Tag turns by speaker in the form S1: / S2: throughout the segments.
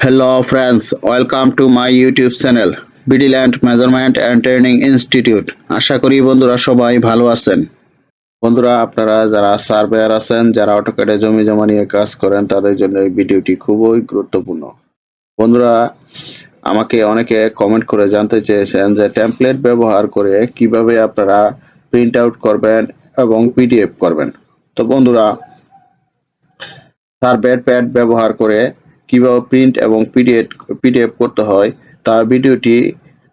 S1: Hello friends, welcome to my YouTube channel Bidiland Measurement and Training Institute. আশা করি বন্ধুরা সবাই ভালো আছেন। বন্ধুরা আপনারা যারা সার্ভেয়ার আছেন যারা অটোক্যাডে জমি জমা নিয়ে কাজ করেন তাদের জন্য এই ভিডিওটি খুবই গুরুত্বপূর্ণ। বন্ধুরা আমাকে অনেকে কমেন্ট করে জানতে চেয়েছেন যে টেমপ্লেট ব্যবহার করে কীভাবে আপনারা প্রিন্ট আউট করবেন এবং পিডিএফ করবেন। তো বন্ধুরা সার্ভের প্যাড ব্যবহার করে কীভাবে প্রিন্ট এবং পিডিএফ পিডিএফ করতে হয়, তা ভিডিওটি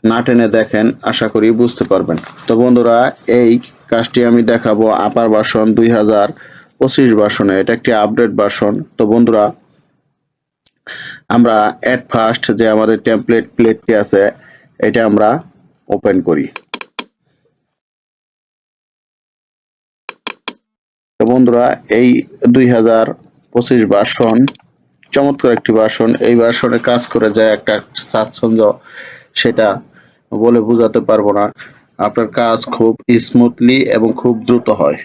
S1: না টেনে দেখেন, আশা করি বুঝতে পারবেন। তো বন্ধুরা, এই কাজটি আমি দেখাবো আপার ভার্সন দুই হাজার পঁচিশ ভার্সনে এটা একটি আপডেট ভার্সন তো বন্ধুরা, আমরা এট ফার্স্ট যে আমাদের টেমপ্লেট প্লেটটি আছে, এটা আমরা ওপেন করি। তো বন্ধুরা, এই দুই হাজার পঁচিশ ভার্সন চমৎকার একটি ভার্সন এই ভার্সনে কাজ করে যায় একটা স্বাচ্ছন্দ্য, সেটা বলে বোঝাতে পারব না। আপনার কাজ খুব স্মুথলি এবং খুব দ্রুত হয়।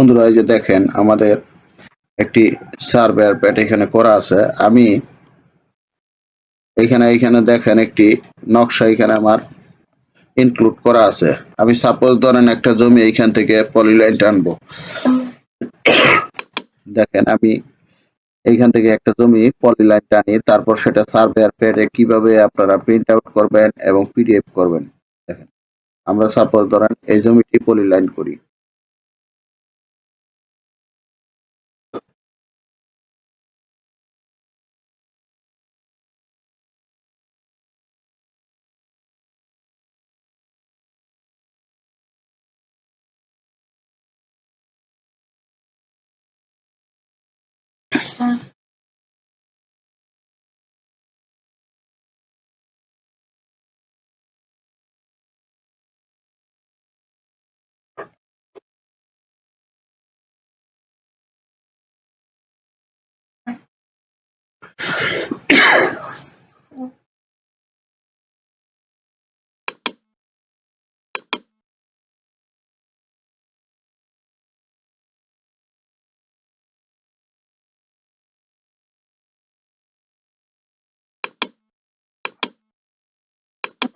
S1: বন্ধুরা, এই যে দেখেন আমাদের একটি সার্ভেয়ার প্যাড এখানে করা আছে। আমি এখানে এখানে দেখেন একটি নকশা এখানে আমার ইনক্লুড করা আছে। আমি সাপোজ ধরেন একটা জমি এইখান থেকে পলিলাইন টানবো। দেখেন, আমি এইখান থেকে একটা জমি পলিলাইন টানি, তারপর সেটা সার্ভেয়ার প্যাডে কীভাবে আপনারা প্রিন্ট আউট করবেন এবং পিডিএফ করবেন। দেখেন, আমরা সাপোজ ধরেন এই জমিটি পলিলাইন করি।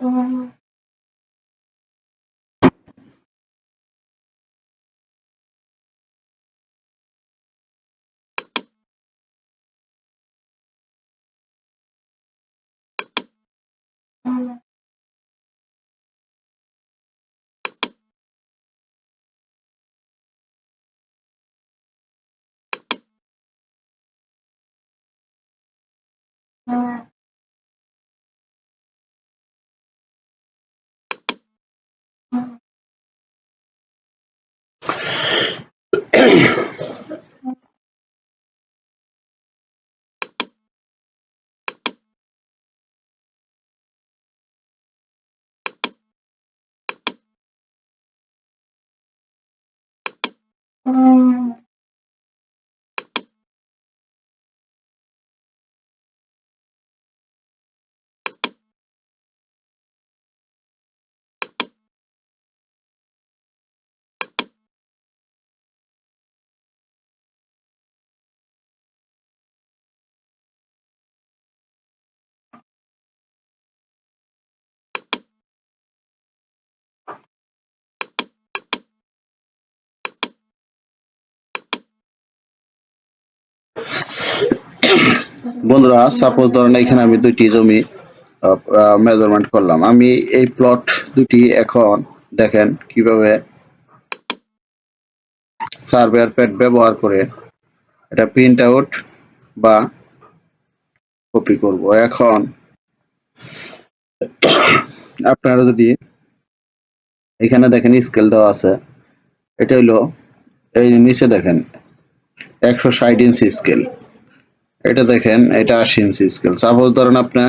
S1: うん。Mm-hmm. বন্ধুরা সাপোজ ধরেন এখানে আমি দুইটি জমি মেজারমেন্ট করলাম। আমি এই প্লট দুটি এখন দেখেন কীভাবে সার্ভেয়ার প্যাড ব্যবহার করে এটা প্রিন্ট আউট বা কপি করব। এখন আপনারা যদি এখানে দেখেন স্কেল দেওয়া আছে, এটা হইল এই নিচে দেখেন, একশো ষাট ইঞ্চি স্কেল এটা দেখেন, এটা আশি ইঞ্চি স্কেল সাপোজ ধরেন আপনার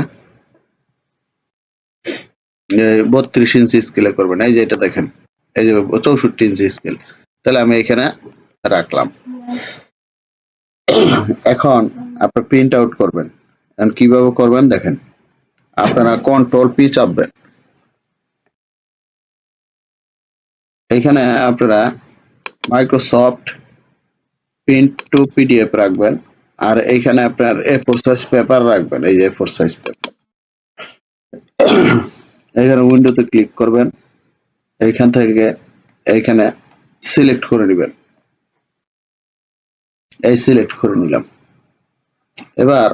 S1: বত্রিশ ইঞ্চি স্কেলে করবেন। এই যে এটা দেখেন, এই যে চৌষট্টি ইঞ্চি স্কেল তাহলে আমি এখানে রাখলাম। এখন আপনার প্রিন্ট আউট করবেন। এখন কীভাবে করবেন দেখেন, আপনারা কন্ট্রোল পি চাপবেন। এখানে আপনারা মাইক্রোসফট প্রিন্ট টু পিডিএফ রাখবেন। আর এইখানে আপনার এ ফোর সাইজ পেপার রাখবেন, এই যে ফোর সাইজ পেপার এখানে উইন্ডোতে ক্লিক করবেন, এইখান থেকে এইখানে সিলেক্ট করে নেবেন। এই সিলেক্ট করে নিলাম। এবার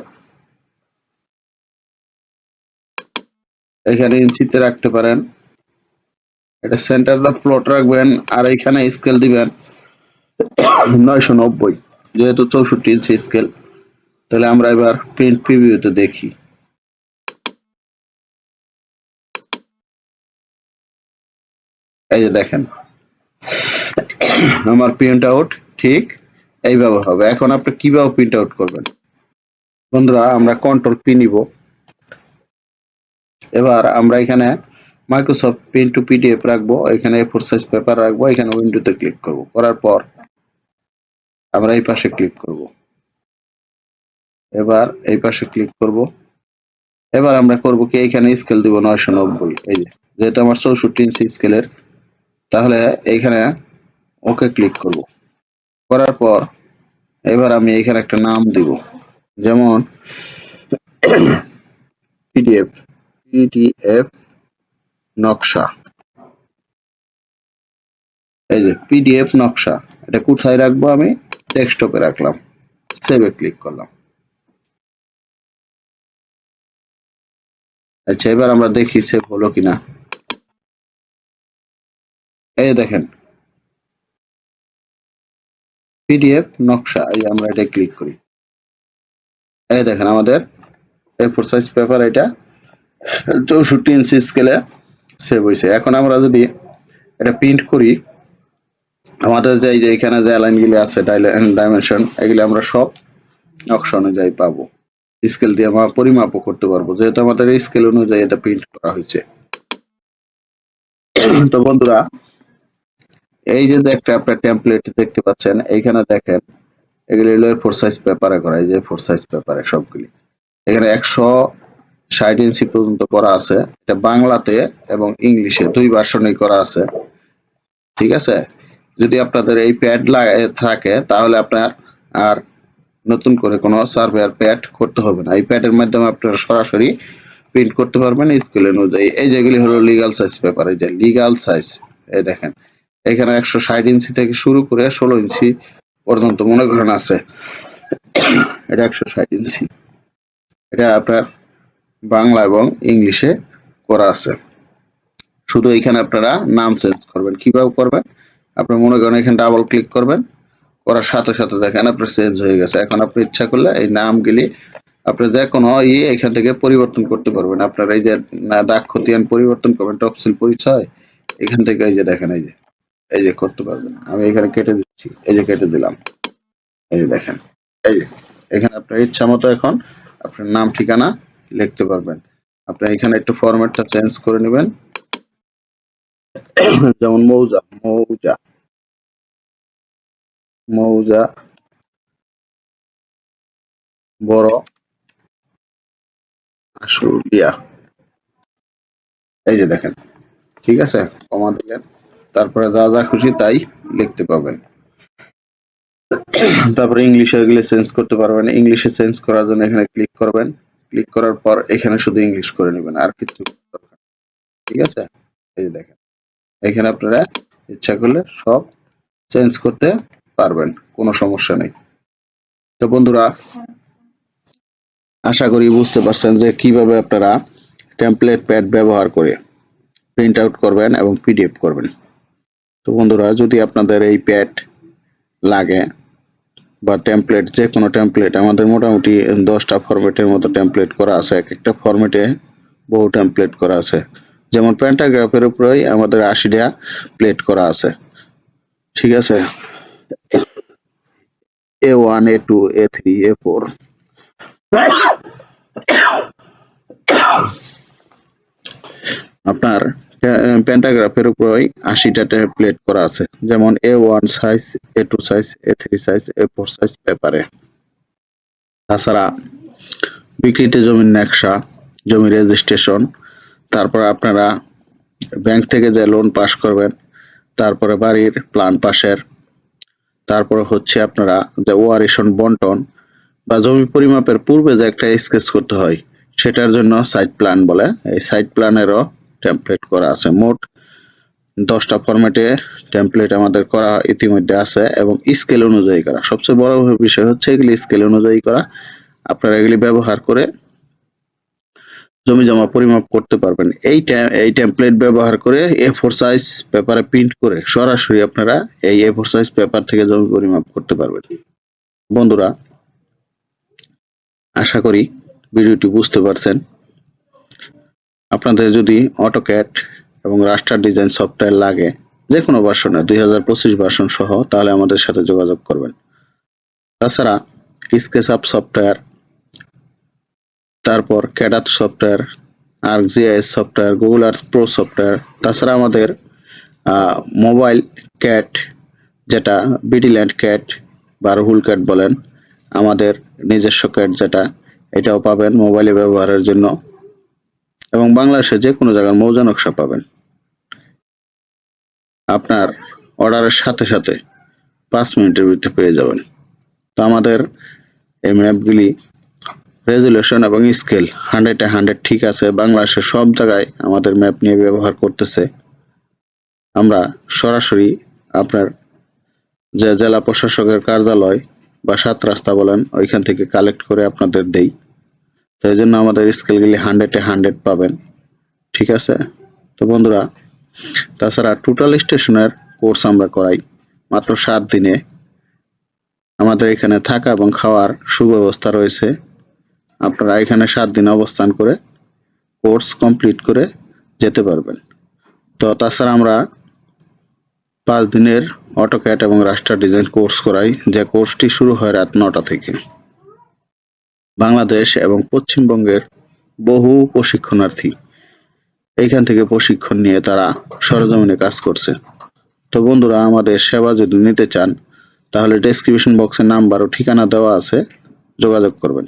S1: এখানে ইঞ্চিতে রাখতে পারেন। এটা সেন্টার দা প্লট রাখবেন, আর এখানে স্কেল দিবেন নয়শো নব্বই। যেহেতু চৌষট্টি ইঞ্চি স্কেল তাহলে আমরা এবার প্রিন্ট প্রিভিউতে দেখি। এই যে দেখেন, আমার প্রিন্ট আউট ঠিক এইভাবে হবে। এখন আপনি কীভাবে প্রিন্ট আউট করবেন? বন্ধুরা, আমরা কন্ট্রোল পি নিব। এবার আমরা এখানে মাইক্রোসফট প্রিন্ট টু পিডিএফ রাখব, এখানে ফোর সাইজ পেপার রাখব, এখানে উইন্ডোতে ক্লিক করব। করার পর আমরা এই পাশে ক্লিক করব। এবার এই পাশে ক্লিক করব। এবার আমরা করব কি এখানে স্কেল দিব নয়শো নব্বই। এই যে, যেহেতু আমার চৌষট্টি ইঞ্চি স্কেলের তাহলে এইখানে ওকে ক্লিক করব। করার পর এবার আমি এখানে একটা নাম দিব। যেমন পিডিএফ পিডিএফ নকশা। এই যে পিডিএফ নকশা, এটা কোথায় রাখব আমি? ডেস্কটপে রাখলাম সেভে ক্লিক করলাম। আচ্ছা এবার আমরা দেখি সেভ হলো কিনা। এই দেখেন পিডিএফ নকশা, এই আমরা এটা ক্লিক করি। এই দেখেন আমাদের এ ফোর সাইজ পেপার এটা চৌষট্টি ইঞ্চি স্কেলে সেভ হয়েছে এখন আমরা যদি এটা প্রিন্ট করি আমাদের যে যে এখানে যে লাইনগুলি আছে ডাইমেনশন এগুলি আমরা সব নকশা অনুযায়ী পাবো। স্কেল দিয়ে আমরা পরিমাপও করতে পারব। যেহেতু আমাদের স্কেল অনুযায়ী এটা প্রিন্ট করা হয়েছে। তো বন্ধুরা, এই যে একটা আপনার টেমপ্লেট দেখতে পাচ্ছেন, এইখানে দেখেন, এগুলি হলো ফোর সাইজ পেপারে করা, এই যে ফোর সাইজ পেপারে সবগুলি। এখানে একশো ষাট ইঞ্চি পর্যন্ত করা আছে। এটা বাংলাতে এবং ইংলিশে দুই ভার্সনেই করা আছে। ঠিক আছে? যদি আপনাদের এই প্যাড থাকে, তাহলে আপনার আর নতুন করে কোনো সার্ভেয়ার প্যাড করতে হবে না। এই প্যাডের মাধ্যমে আপনারা সরাসরি প্রিন্ট করতে পারবেন স্কেল অনুযায়ী। এই যেগুলি হলো লিগাল সাইজ পেপার এই যে লিগাল সাইজ এই দেখেন, এখানে একশো ষাট ইঞ্চি থেকে শুরু করে ষোলো ইঞ্চি পর্যন্ত মনে করেন আছে। এটা একশো ষাট ইঞ্চি। এটা আপনার বাংলা এবং ইংলিশে করা আছে। শুধু এখানে আপনারা নাম চেঞ্জ করবেন। কীভাবে করবেন? আপনি মনে করেন এখানে ডাবল ক্লিক করবেন, করার সাথে সাথে দেখেন আপনার চেঞ্জ হয়ে গেছে। এখন আপনি ইচ্ছা করলে এই নামগুলি আপনি যে কোনো ইয়ে এখান থেকে পরিবর্তন করতে পারবেন। আপনার এই যে দাগ, খতিয়ান পরিবর্তন করবেন টপসিল পরিচয়, এখান থেকে এই যে দেখেন, এই যে এই যে করতে পারবেন। আমি এখানে কেটে দিচ্ছি, এই যে কেটে দিলাম, এই যে দেখেন, এই যে, এখানে আপনার ইচ্ছা মতো এখন আপনার নাম, ঠিকানা লিখতে পারবেন। আপনি এখানে একটু ফরম্যাটটা চেঞ্জ করে নেবেন। যেমন মৌজা মৌজা। মৌজা, বড় আশুলিয়া এই যে দেখেন, ঠিক আছে? কমা দিলেন। তারপরে যা যা খুশি তাই লিখতে পাবেন তারপরে ইংলিশে এগুলো চেঞ্জ করতে পারবেন। ইংলিশে চেঞ্জ করার জন্য এখানে ক্লিক করবেন। ক্লিক করার পর এখানে শুধু ইংলিশ করে নেবেন, আর কিছু দরকার ঠিক আছে? এই দেখেন, এখানে আপনারা ইচ্ছা করলে সব চেঞ্জ করতে পারবেন, কোনো সমস্যা নেই। তো বন্ধুরা, আশা করি বুঝতে পারছেন যে কীভাবে আপনারা টেমপ্লেট প্যাড ব্যবহার করে প্রিন্ট আউট করবেন এবং পিডিএফ করবেন। তো বন্ধুরা, যদি আপনাদের এই প্যাড লাগে বা টেমপ্লেট যে কোনো টেমপ্লেট আমাদের মোটামুটি দশটা ফরম্যাটের মতো টেমপ্লেট করা আছে, এক একটা ফরম্যাটে বহু টেমপ্লেট করা আছে। যেমন প্যান্টাগ্রাফের উপরেই আমাদের আশিটা প্লেট করা আছে। ঠিক আছে? A one A two A three A four আপনার প্যান্টাগ্রাফের উপরই আশিটা টেমপ্লেট করা আছে। যেমন A one size A two size A three size A four size পেপারে। তাছাড়া বিক্রিতে জমির নকশা, জমি রেজিস্ট্রেশন তারপর আপনারা ব্যাংক থেকে যে লোন পাস করবেন, তারপরে বাড়ির প্ল্যান পাশের তারপরে হচ্ছে আপনারা যে ওয়ারেশন বন্টন বা জমি পরিমাপের পূর্বে যে একটা স্কেচ করতে হয়, সেটার জন্য সাইট প্ল্যান বলে। এই সাইট প্ল্যানেরও টেমপ্লেট করা আছে। মোট দশটা ফরম্যাটে টেমপ্লেট আমাদের করা ইতিমধ্যে আছে এবং স্কেল অনুযায়ী করা। সবচেয়ে বড় বিষয় হচ্ছে এগুলি স্কেল অনুযায়ী করা। আপনারা এগুলি ব্যবহার করে জমি জমা পরিমাপ করতে পারবেন। এই এই টেমপ্লেট ব্যবহার করে এ ফোর সাইজ পেপারে প্রিন্ট করে সরাসরি আপনারা এই এ ফোর সাইজ পেপার থেকে জমি পরিমাপ করতে পারবেন। বন্ধুরা, আশা করি ভিডিওটি বুঝতে পারছেন। আপনাদের যদি অটোক্যাট এবং রাস্টার ডিজাইন সফটওয়্যার লাগে যে কোনো ভার্সনে দুই হাজার পঁচিশ ভার্সন সহ, তাহলে আমাদের সাথে যোগাযোগ করবেন। তাছাড়া স্কেচ আপ সফটওয়্যার তারপর ক্যাডাত সফটওয়্যার আর ArcGIS software Google Earth pro software, তাছাড়া আমাদের মোবাইল ক্যাট যেটা বিডিল্যান্ড ক্যাট বা রুহুল ক্যাট বলেন, আমাদের নিজস্ব ক্যাট যেটা, এটাও পাবেন মোবাইলে ব্যবহারের জন্য। এবং বাংলাদেশে যে কোনো জায়গার মৌজা নকশা পাবেন। আপনার অর্ডারের সাথে সাথে পাঁচ মিনিটের ভিতরে পেয়ে যাবেন। তো আমাদের এই ম্যাপগুলি রেজুলেশন এবং স্কেল হান্ড্রেডে হান্ড্রেড ঠিক আছে। বাংলাদেশের সব জায়গায় আমাদের ম্যাপ নিয়ে ব্যবহার করতেছে। আমরা সরাসরি আপনার যে জেলা প্রশাসকের কার্যালয় বা সাত রাস্তা বলেন, ওইখান থেকে কালেক্ট করে আপনাদের দেই। তো এই জন্য আমাদের স্কেলগুলি হান্ড্রেডে হান্ড্রেড পাবেন। ঠিক আছে? তো বন্ধুরা, তাছাড়া টোটাল স্টেশনের কোর্স আমরা করাই মাত্র সাত দিনে। আমাদের এখানে থাকা এবং খাওয়ার সুব্যবস্থা রয়েছে। আপনারা এখানে সাত দিন অবস্থান করে কোর্স কমপ্লিট করে যেতে পারবেন। তো তাছাড়া আমরা পাঁচ দিনের অটোক্যাট এবং রাস্টার ডিজাইন কোর্স করাই, যে কোর্সটি শুরু হয় রাত নটা থেকে। বাংলাদেশ এবং পশ্চিমবঙ্গের বহু প্রশিক্ষণার্থী এইখান থেকে প্রশিক্ষণ নিয়ে তারা সরজমিনে কাজ করছে। তো বন্ধুরা, আমাদের সেবা যদি নিতে চান, তাহলে ডেসক্রিপশন বক্সে নাম্বার ও ঠিকানা দেওয়া আছে, যোগাযোগ করবেন।